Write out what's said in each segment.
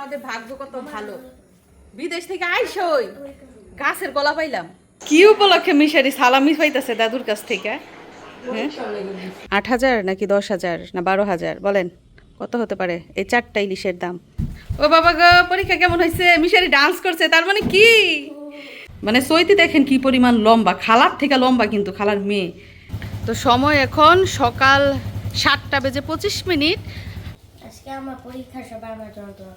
আমাদের ভাগ্য কত ভালো। বিদেশ থেকে আইসই গাছের গলা পাইলাম। কি উপলক্ষে মিশারি সালামি পাইতেছে দাদুর কাছ থেকে? হ্যাঁ? আট হাজার নাকি দশ হাজার না বারো হাজার? বলেন কত হতে পারে? এই চারটা ইলিশের দাম। ও বাবা গো পরীক্ষা কেমন হয়েছে? মিশারি ডান্স করছে তার মানে কি? মানে সৈতি দেখেন কি পরিমাণ লম্বা খালার থেকে লম্বা কিন্তু খালার মেয়ে। তো সময় এখন সকাল সাতটা বেজে পঁচিশ মিনিট। আজকে আমার পরীক্ষা সবাই আমার জন্য দোয়া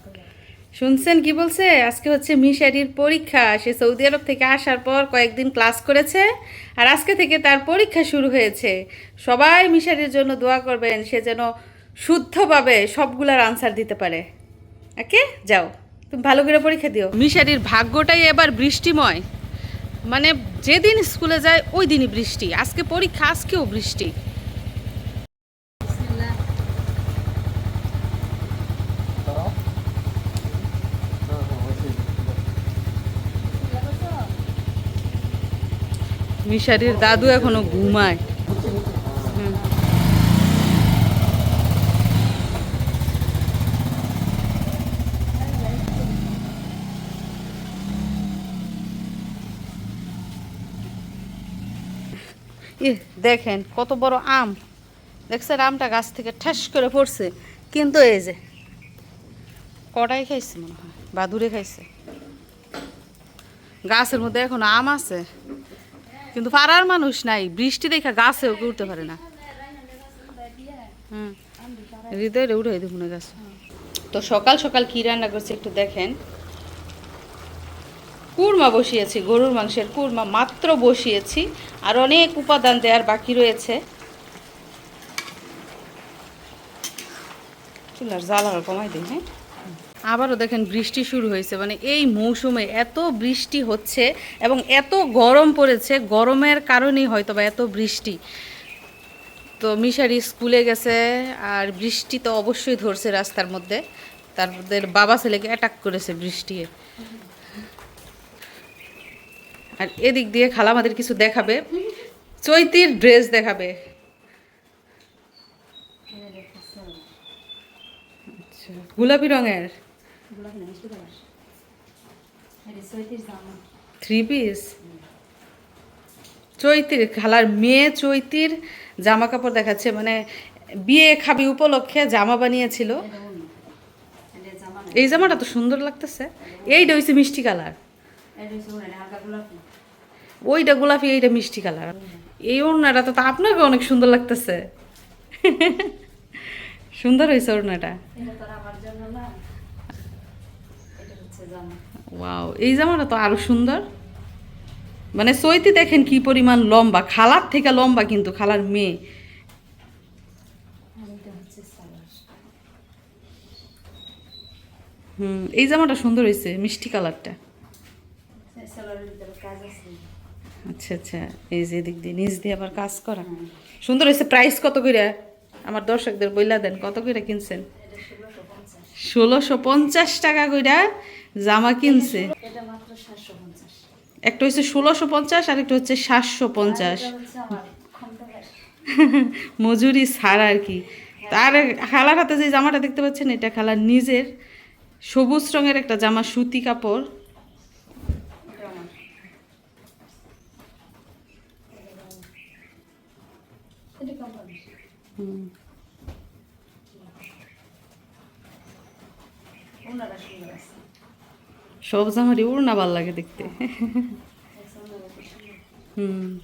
শুনছেন কি বলছে? আজকে হচ্ছে মিশারির পরীক্ষা। সে সৌদি আরব থেকে আসার পর কয়েকদিন ক্লাস করেছে আর আজকে থেকে তার পরীক্ষা শুরু হয়েছে। সবাই মিশারির জন্য দোয়া করবেন, সে যেন শুদ্ধভাবে সবগুলার আনসার দিতে পারে। ওকে? যাও। তুমি ভালো করে পরীক্ষা দিও। মিশারির ভাগ্যটাই এবার বৃষ্টিময়। মানে যেদিন স্কুলে যায় ওই দিনই বৃষ্টি। আজকে পরীক্ষা, আজকেও বৃষ্টি। মিশারির দাদু এখনও ঘুমায়। দেখেন কত বড় আম। দেখছেন আমটা গাছ থেকে ঠেস করে পড়ছে। কিন্তু এই যে, কটাই খাইছে মনে হয়? বাদুরে খাইছে। গাছের মধ্যে এখন আম আছে। কিন্তু পাড়ার মানুষ নাই, বৃষ্টি দেখা গাছে কেউ উঠতে পারে না। হুম, হৃদয়ে উঠে দেখুন গাছ। তো সকাল সকাল কি রান্না করছে একটু দেখেন। কুরমা বসিয়েছি, গরুর মাংসের কুরমা মাত্র বসিয়েছি, আর অনেক উপাদান দেওয়ার বাকি রয়েছে। চুলার জ্বালা কমাই দিন হ্যাঁ? আবারও দেখেন বৃষ্টি শুরু হয়েছে। মানে এই মৌসুমে এত বৃষ্টি হচ্ছে এবং এত গরম পড়েছে, গরমের কারণেই হয়তো বা এত বৃষ্টি। তো মিশারি স্কুলে গেছে আর বৃষ্টি তো অবশ্যই ধরছে রাস্তার মধ্যে। তারপর বাবা ছেলেকে অ্যাটাক করেছে বৃষ্টি। আর এদিক দিয়ে খালা আমাদের কিছু দেখাবে। চৈতির ড্রেস দেখাবে। আচ্ছা গোলাপি রঙের। থ্রি পিস চৈতির খালার মেয়ে চৈতির জামা কাপড় দেখাচ্ছে মানে বিয়ে খাবি উপলক্ষে জামা বানিয়েছিল। এই জামাটা তো সুন্দর লাগতেছে। এইটা হয়েছে মিষ্টি কালার। ওইটা গোলাপি এইটা মিষ্টি কালার। এই ওড়নাটা তো তা আপনাকে অনেক সুন্দর লাগতেছে। সুন্দর হয়েছে ওড়নাটা। ওয়াও এই জামাটা তো আরও সুন্দর। মানে সৈতি দেখেন কি পরিমাণ লম্বা খালার থেকে লম্বা কিন্তু খালার মেয়ে। হুম এই জামাটা সুন্দর হয়েছে মিষ্টি কালারটা। আচ্ছা আচ্ছা এই যে দিক দিয়ে নিচ দিয়ে আবার কাজ করা। সুন্দর হয়েছে প্রাইস কত করে আমার দর্শকদের বইলা দেন কত করে কিনছেন? ষোলোশো পঞ্চাশ টাকা কইরা জামা কিনছে? একটা হচ্ছে ষোলোশো পঞ্চাশ আর একটা হচ্ছে সাতশো পঞ্চাশ। মজুরি ছাড় আর কি। তার খালার হাতে যে জামাটা দেখতে পাচ্ছেন এটা খালার নিজের সবুজ রঙের একটা জামা সুতি কাপড়। হুম। সব জামারই উড়না ভালো লাগে দেখতে। হুম।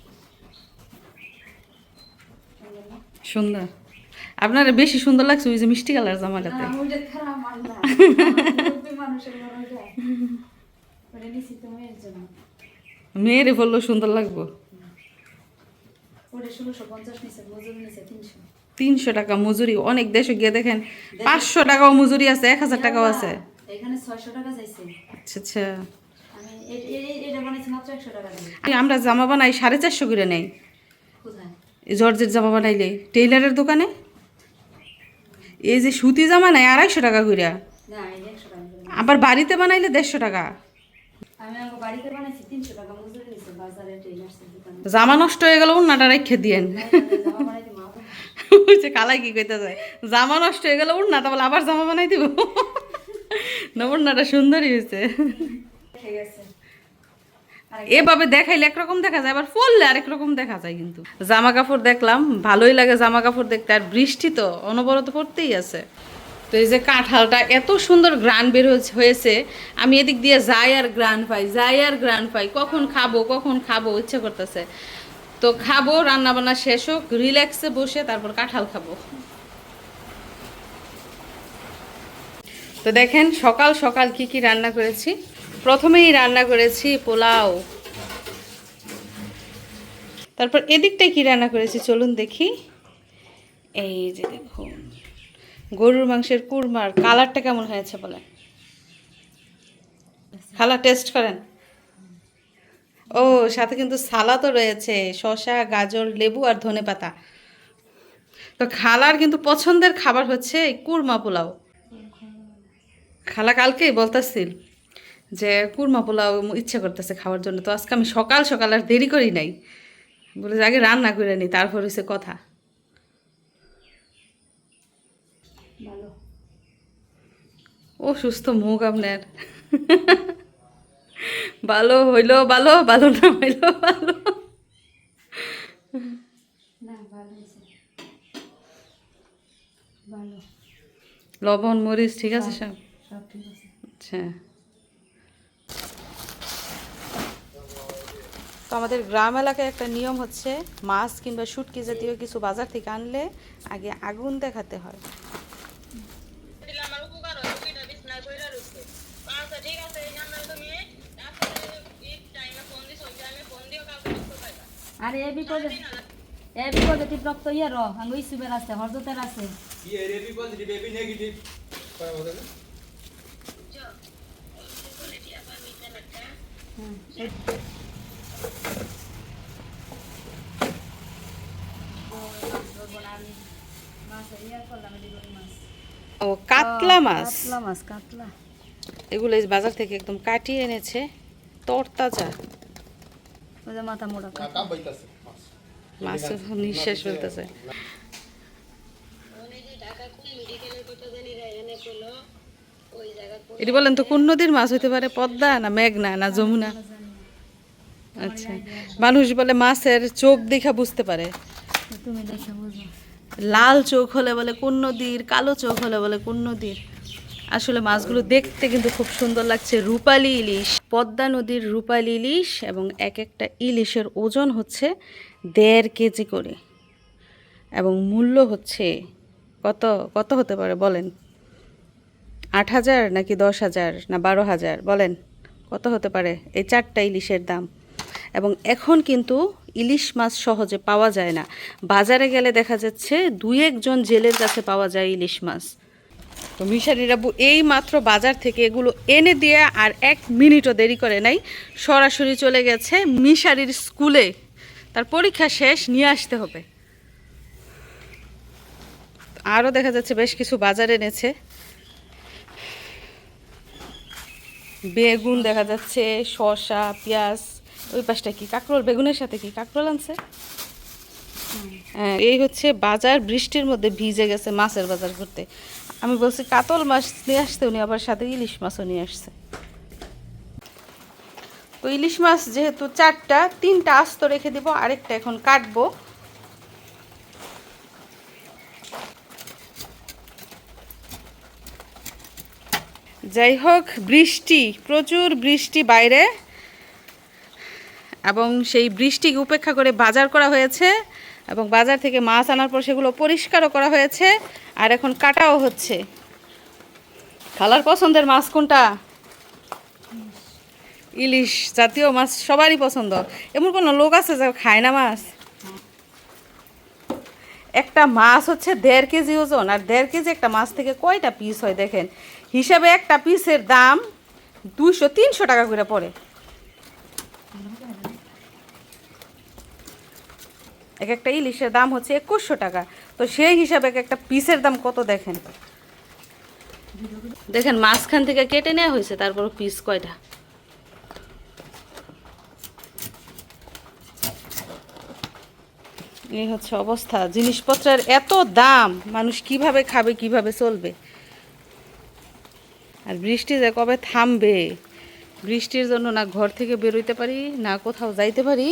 সুন্দর। আপনার বেশি সুন্দর লাগছে ওই যে মিষ্টি কালার জামাটাতে। মেয়েরে বলল সুন্দর লাগবো। তিনশো। টাকা মজুরি। অনেক দেশে গিয়ে দেখেন। পাঁচশো টাকাও মজুরি আছে এক হাজার টাকাও আছে। এখানে ছয়শো টাকা চাইছে। আচ্ছা আচ্ছা। আমি এ- এ- এটা বানাইছি মাত্র একশো টাকা দিয়ে। এই আমরা জামা বানাই সাড়ে চারশো করে নেই। কোথায়? জর্জের জামা বানাইলে। টেইলারের দোকানে? এই যে সুতি জামা নেয় আড়াইশো টাকা করে। আবার বাড়িতে বানাইলে দেড়শো টাকা। জামা নষ্ট হয়ে গেল উন্নাটা রেখে দিয়েন। কালাই কি কইতে যায়? জামা নষ্ট হয়ে গেল উন্নাটা বলে আবার জামা বানাই দিব। নবন্যাটা সুন্দরই হয়েছে। এভাবে দেখাইলে একরকম দেখা যায় আবার পরলে আরেক রকম দেখা যায় কিন্তু। জামা কাপড় দেখলাম ভালোই লাগে জামা কাপড় দেখতে আর বৃষ্টি তো অনবরত পড়তেই আছে। তো এই যে কাঁঠালটা এত সুন্দর গ্রান বের হয়েছে- হয়েছে আমি এদিক দিয়ে যাই আর গ্রান পাই যাই আর গ্রান পাই কখন খাব কখন খাব ইচ্ছে করতেছে। তো খাব রান্না বান্না শেষ হোক রিল্যাক্সে বসে তারপর কাঁঠাল খাব। তো দেখেন সকাল সকাল কি কি রান্না করেছি? প্রথমেই রান্না করেছি পোলাও। তারপর এদিকটায় কি রান্না করেছি চলুন দেখি। এই যে দেখুন, গরুর মাংসের কুরমার কালারটা কেমন হয়েছে বলে খালা টেস্ট করেন। ও, সাথে কিন্তু সালাদও রয়েছে, শসা, গাজর, লেবু আর ধনে পাতা তো খালার কিন্তু পছন্দের খাবার হচ্ছে এই কুরমা পোলাও। খালা কালকেই বলতেছিল যে কুরমা পোলাও ইচ্ছা করতেছে খাওয়ার জন্য। তো আজকে আমি সকাল সকাল আর দেরি করি নাই। বলে যে আগে রান্না করে নিই তারপর হয়েছে কথা। ও সুস্থ মুখ আপনার। ভালো হইল ভালো ভালো না হইল ভালো। লবণ মরিচ ঠিক আছে সব? আচ্ছা। তো আমাদের গ্রাম এলাকায় একটা নিয়ম হচ্ছে মাছ কিংবা শুটকি জাতীয় কিছু বাজার থেকে আনলে আগে আগুন দেখাতে হয়। আরে এ বিপদে এ বিপদে টিপ রক্ত ইয়ে র আঙ্গুই সুবের আছে হরদতের আছে। ইয়ে রে বিপদ? রে নেগেটিভ ও কাতলা মাছ? কাতলা মাছ কাতলা। এগুলো বাজার থেকে একদম কাটিয়ে এনেছে তরতাজা। মাথা মোড়া মোটা মাছ। নিঃশ্বাস ফেলতেছে এটি বলেন তো কোন নদীর মাছ হইতে পারে পদ্মা না মেঘনা না যমুনা? আচ্ছা মানুষ বলে মাছের চোখ দেখা বুঝতে পারে। লাল চোখ হলে বলে কোন নদীর কালো চোখ হলে বলে কোন নদীর? আসলে মাছগুলো দেখতে কিন্তু খুব সুন্দর লাগছে। রূপালী ইলিশ পদ্মা নদীর রূপালী ইলিশ এবং এক একটা ইলিশের ওজন হচ্ছে দেড় কেজি করে এবং মূল্য হচ্ছে কত কত হতে পারে বলেন? আট হাজার নাকি দশ হাজার না বারো হাজার? বলেন, কত হতে পারে? এই চারটা ইলিশের দাম। এবং এখন কিন্তু ইলিশ মাছ সহজে পাওয়া যায় না। বাজারে গেলে দেখা যাচ্ছে দুই একজন জেলের কাছে পাওয়া যায় ইলিশ মাছ। তো মিশারির আব্বু এই মাত্র বাজার থেকে এগুলো এনে দিয়ে আর এক মিনিটও দেরি করে নাই, সরাসরি চলে গেছে মিশারির স্কুলে। তার পরীক্ষা শেষ, নিয়ে আসতে হবে। আরও দেখা যাচ্ছে বেশ কিছু বাজার এনেছে। বেগুন দেখা যাচ্ছে, শসা, পেঁয়াজ, ওই পাশটা কি, কাঁকরোল, বেগুনের সাথে কি, কাঁকরোল আনছে? হ্যাঁ এই হচ্ছে বাজার, বৃষ্টির মধ্যে ভিজে গেছে মাছের বাজার করতে আমি বলছি, কাতল মাছ নিয়ে আসতে উনি, আবার সাথে ইলিশ মাছও নিয়ে আসছে। তো ইলিশ মাছ যেহেতু চারটা, তিনটা আস্ত রেখে দিব, আরেকটা এখন কাটবো। যাই হোক, বৃষ্টি, প্রচুর বৃষ্টি বাইরে এবং সেই বৃষ্টিকে উপেক্ষা করে বাজার করা হয়েছে এবং বাজার থেকে মাছ আনার পর সেগুলো পরিষ্কারও করা হয়েছে আর এখন কাটাও হচ্ছে। খালার পছন্দের মাছ কোনটা? ইলিশ জাতীয় মাছ সবারই পছন্দ। এমন কোনো লোক আছে যে খায় না মাছ? একটা মাছ হচ্ছে দেড় কেজি ওজন, আর দেড় কেজি একটা মাছ থেকে কয়টা পিস হয় দেখেন? হিসাবে একটা পিসের দাম দুশো তিনশো টাকা করে পড়ে। এক একটা ইলিশের দাম হচ্ছে একুশশো টাকা। তো সেই হিসাবে এক একটা পিসের দাম কত দেখেন? দেখেন মাঝখান থেকে কেটে নেওয়া হয়েছে তারপর পিস কয়টা? এই হচ্ছে অবস্থা। জিনিসপত্রের এত দাম মানুষ কীভাবে খাবে কীভাবে চলবে? আর বৃষ্টি যে কবে থামবে? বৃষ্টির জন্য না ঘর থেকে বেরোইতে পারি, না কোথাও যাইতে পারি।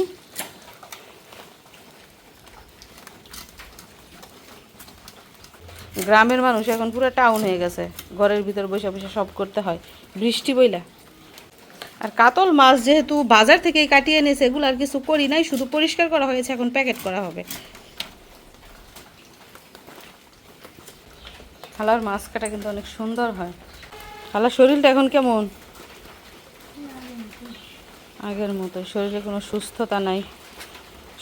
গ্রামের মানুষ এখন পুরো টাউন হয়ে গেছে। ঘরের ভিতর বসে বসে সব করতে হয়। বৃষ্টি বইলা। আর কাতল মাছ যেহেতু বাজার থেকেই কাটিয়ে এনেছে, এগুলো আর কিছু করি নাই, শুধু পরিষ্কার করা হয়েছে, এখন প্যাকেট করা হবে। খালার মাছ কাটা কিন্তু অনেক সুন্দর হয়। খালার শরীরটা এখন কেমন? আগের মতো, শরীরে কোনো সুস্থতা নাই।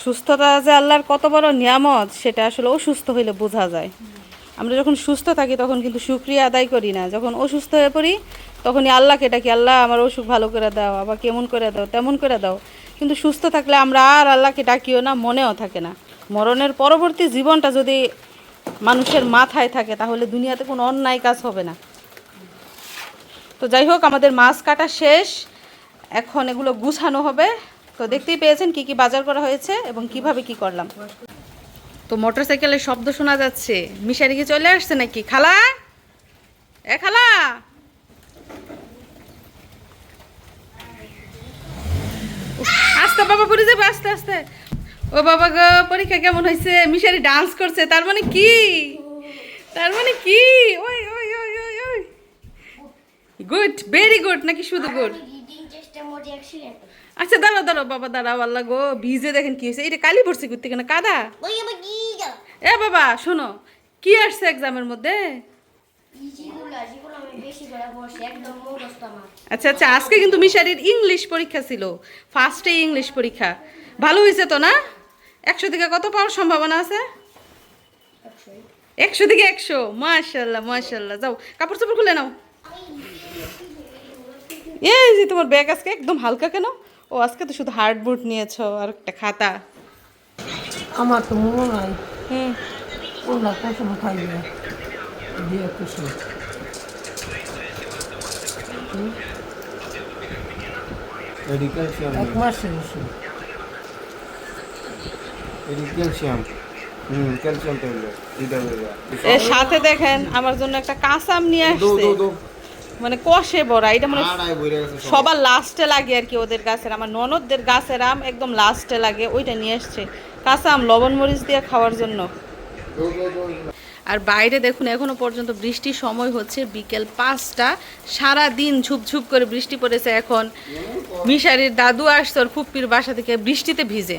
সুস্থতা যে আল্লাহর কত বড় নিয়ামত, সেটা আসলে অসুস্থ হইলে বোঝা যায়। আমরা যখন সুস্থ থাকি, তখন কিন্তু সুক্রিয়া আদায় করি না। যখন অসুস্থ হয়ে পড়ি, তখনই আল্লাহকে ডাকি, আল্লাহ, আমার অসুখ ভালো করে দাও, আবার কেমন করে দাও, তেমন করে দাও। কিন্তু সুস্থ থাকলে আমরা আর আল্লাহকে ডাকিও না, মনেও থাকে না। মরণের পরবর্তী জীবনটা যদি মানুষের মাথায় থাকে, তাহলে দুনিয়াতে কোনো অন্যায় কাজ হবে না। তো যাই হোক, আমাদের মাছ কাটা শেষ। এখন এগুলো গুছানো হবে। তো দেখতেই পেয়েছেন কি কি বাজার করা হয়েছে এবং কীভাবে কি করলাম। তো মোটরসাইকেলের শব্দ শোনা যাচ্ছে। মিশারি কি চলে আসছে নাকি? খালা? এ খালা? আস্তে বাবা, পড়ে যাবে, আস্তে আস্তে। ও বাবা গো, পরীক্ষা কেমন হয়েছে? মিশারি ডান্স করছে, তার মানে কি? তার মানে কি? ওই ওই গুড ভেরি গুড নাকি শুধু গুড আচ্ছা দাঁড়াও দাঁড়াও বাবা দাঁড়াও আল্লাহ গো ভিজে দেখেন কি হয়েছে। এটা কালি পড়ছে করতে কেন? কাদা? এ বাবা শোনো কি আসছে এক্সামের মধ্যে? আচ্ছা আচ্ছা আজকে কিন্তু মিশারির ইংলিশ পরীক্ষা ছিল ফার্স্টে ইংলিশ পরীক্ষা। ভালো হয়েছে তো না? একশো থেকে কত পাওয়ার সম্ভাবনা আছে? একশো থেকে একশো মাশাল্লাহ মাশাল্লাহ যাও কাপড় চাপড় খুলে নাও। এই যে তোমার ব্যাগ আজকে একদম হালকা কেন? ও আজকে তো শুধু হার্ড বুট নিয়েছো আর একটা খাতা। আমার তো মনে নাই হুম। দিয়ে এক ক্যালসিয়াম ক্যালসিয়াম ট্যাবলেট হয়ে সাথে দেখেন আমার জন্য একটা কাঁচাম নিয়ে আসছে দো দো। মানে কষে বড়া এটা মানে সবার লাস্টে লাগে আর কি ওদের গাছের আমার ননদদের গাছের আম একদম লাস্টে লাগে ওইটা নিয়ে আসছে কাঁচা আম লবণ মরিচ দিয়ে খাওয়ার জন্য। আর বাইরে দেখুন এখনও পর্যন্ত বৃষ্টির সময় হচ্ছে বিকেল পাঁচটা। সারা দিন ঝুপঝুপ করে বৃষ্টি পড়েছে এখন। মিশারির দাদু ওর ফুপ্পির বাসা থেকে বৃষ্টিতে ভিজে।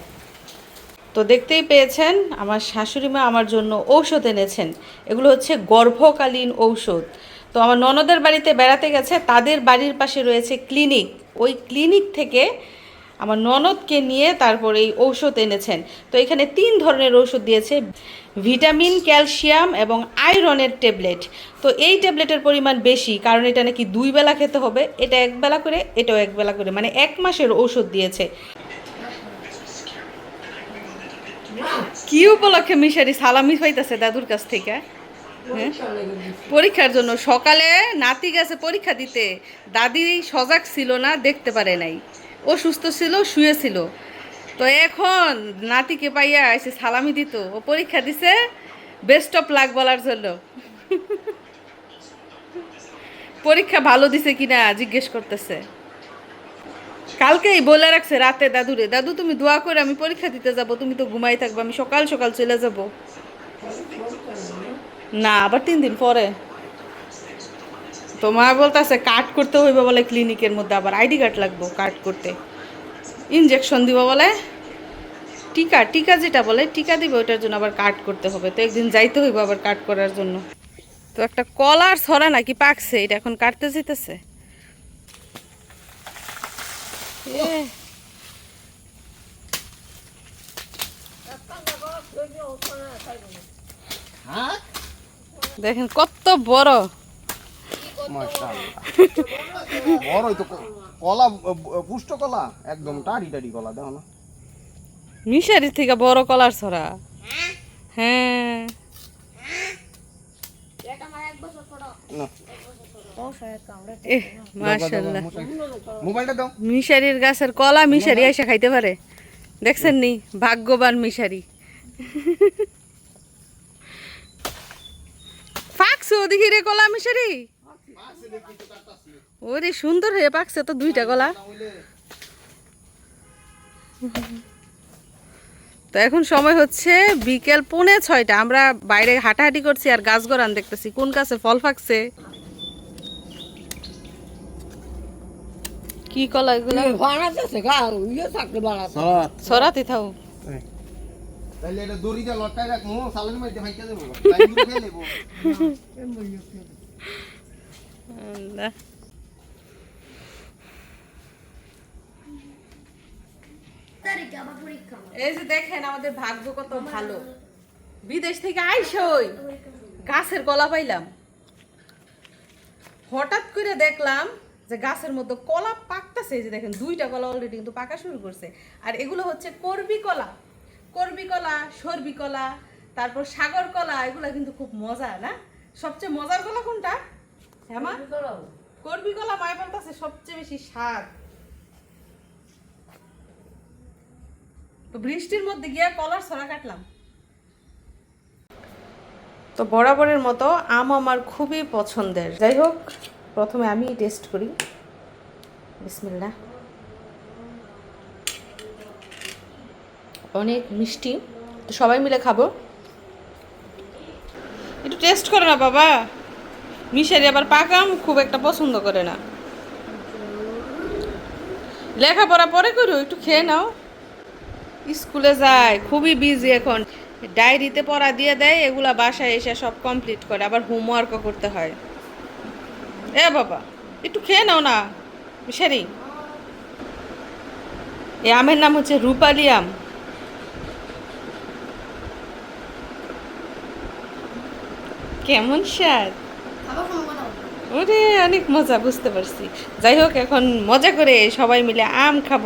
তো দেখতেই পেয়েছেন আমার শাশুড়ি মা আমার জন্য ঔষধ এনেছেন। এগুলো হচ্ছে গর্ভকালীন ঔষধ। তো আমার ননদের বাড়িতে বেড়াতে গেছে, তাদের বাড়ির পাশে রয়েছে ক্লিনিক। ওই ক্লিনিক থেকে আমার ননদকে নিয়ে তারপর এই ঔষধ এনেছেন। তো এখানে তিন ধরনের ঔষধ দিয়েছে, ভিটামিন, ক্যালসিয়াম এবং আয়রনের ট্যাবলেট। তো এই ট্যাবলেটের পরিমাণ বেশি, কারণ এটা নাকি দুই বেলা খেতে হবে, এটা এক বেলা করে, এটাও এক বেলা করে মানে এক মাসের ঔষধ দিয়েছে। কি উপলক্ষে মিশারি সালামি পাইতেছে দাদুর কাছ থেকে? পরীক্ষার জন্য। সকালে নাতি গেছে পরীক্ষা দিতে। দাদি সজাগ ছিল না, দেখতে পারে নাই। ও সুস্থ ছিল শুয়েছিল তো এখন নাতিকে পাইয়া এসে সালামি দিত। ও পরীক্ষা দিছে বেস্ট অফ লাক বলার জন্য। পরীক্ষা ভালো দিছে কিনা জিজ্ঞেস করতেছে। কালকেই বলে রাখছে রাতে, দাদুরে, দাদু তুমি দোয়া করে আমি পরীক্ষা দিতে যাব, তুমি তো ঘুমাই থাকবে, আমি সকাল সকাল চলে যাব। না, আবার তিন দিন পরে। তো মা বলতেছে, কাট করতে হইবে বলে ক্লিনিকের মধ্যে আবার আইডি কার্ড লাগবো, কাট করতে। ইনজেকশন দিব বলে, টিকা টিকা যেটা বলে, টিকা দিবে, ওইটার জন্য আবার কাট করতে হবে। তো একদিন যাইতে হইব আবার কাট করার জন্য। তো একটা কলার ছড়া নাকি পাকছে, এটা এখন কাটতে যেতেছে। এ। দেখেন কত বড়। বড়ই তো কলা পুষ্ট কলা একদম টাড়ি টাড়ি কলা দেখো না। মিশারি থেকে বড় কলার ছড়া। হ্যাঁ। মিশারির গাছের কলা মিশারি এসে খাইতে পারে। দেখছেন নি? ভাগ্যবান মিশারি ফাকছো দেখি রে কলা মিশারি? তো ওরে সুন্দর হয়ে পাকছে তো দুইটা গলা তো এখন সময় হচ্ছে বিকেল পৌনে ছয়টা। আমরা বাইরে হাঁটাহাঁটি করছি আর গাছ গড়ান দেখতেছি। কোন গাছে ফল ফাকছে? কি কলা এগুলো? ইয়ে সরাতে। থাও তাহলে এটা দড়ি দিয়ে লটকাই রাখমু সালানি মাইতে দেবো। তাই দূর খেয়ে নেব। আল্লাহ। তারিখে আবার পরীক্ষা আমার। এই যে দেখেন, আমাদের ভাগ্য কত ভালো। বিদেশ থেকে আইসই গাছের কলা পাইলাম। হঠাৎ করে দেখলাম যে গাছের মধ্যে কলা পাকতেছে। এই যে দেখেন, দুইটা কলা অলরেডি কিন্তু পাকা শুরু করছে। আর এগুলো হচ্ছে করবি কলা। করবি কলা সরবি কলা তারপর সাগর কলা এগুলো কিন্তু খুব মজা না? সবচেয়ে মজার কলা কোনটা? হ্যাঁ মা? করবি কলা মায় বলতেছে সবচেয়ে বেশি স্বাদ। তো বৃষ্টির মধ্যে গিয়ে কলার ছড়া কাটলাম। তো বরাবরের মতো আম আমার খুবই পছন্দের। যাই হোক প্রথমে আমি টেস্ট করি। বিসমিল্লা অনেক মিষ্টি। তো সবাই মিলে খাব। একটু টেস্ট করে না বাবা। মিশারি আবার পাকাম, খুব একটা পছন্দ করে না। লেখাপড়া পরে করো, একটু খেয়ে নাও। স্কুলে যায়, খুবই বিজি এখন। ডায়েরিতে পড়া দিয়ে দেয়, এগুলা বাসায় এসে সব কমপ্লিট করে, আবার হোমওয়ার্কও করতে হয়। এ বাবা, একটু খেয়ে নাও না, মিশারি। এই আমের নাম হচ্ছে রূপালি আম। কেমন স্বাদ? না। ওরে অনেক মজা বুঝতে পারছি। যাই হোক এখন মজা করে সবাই মিলে আম খাব।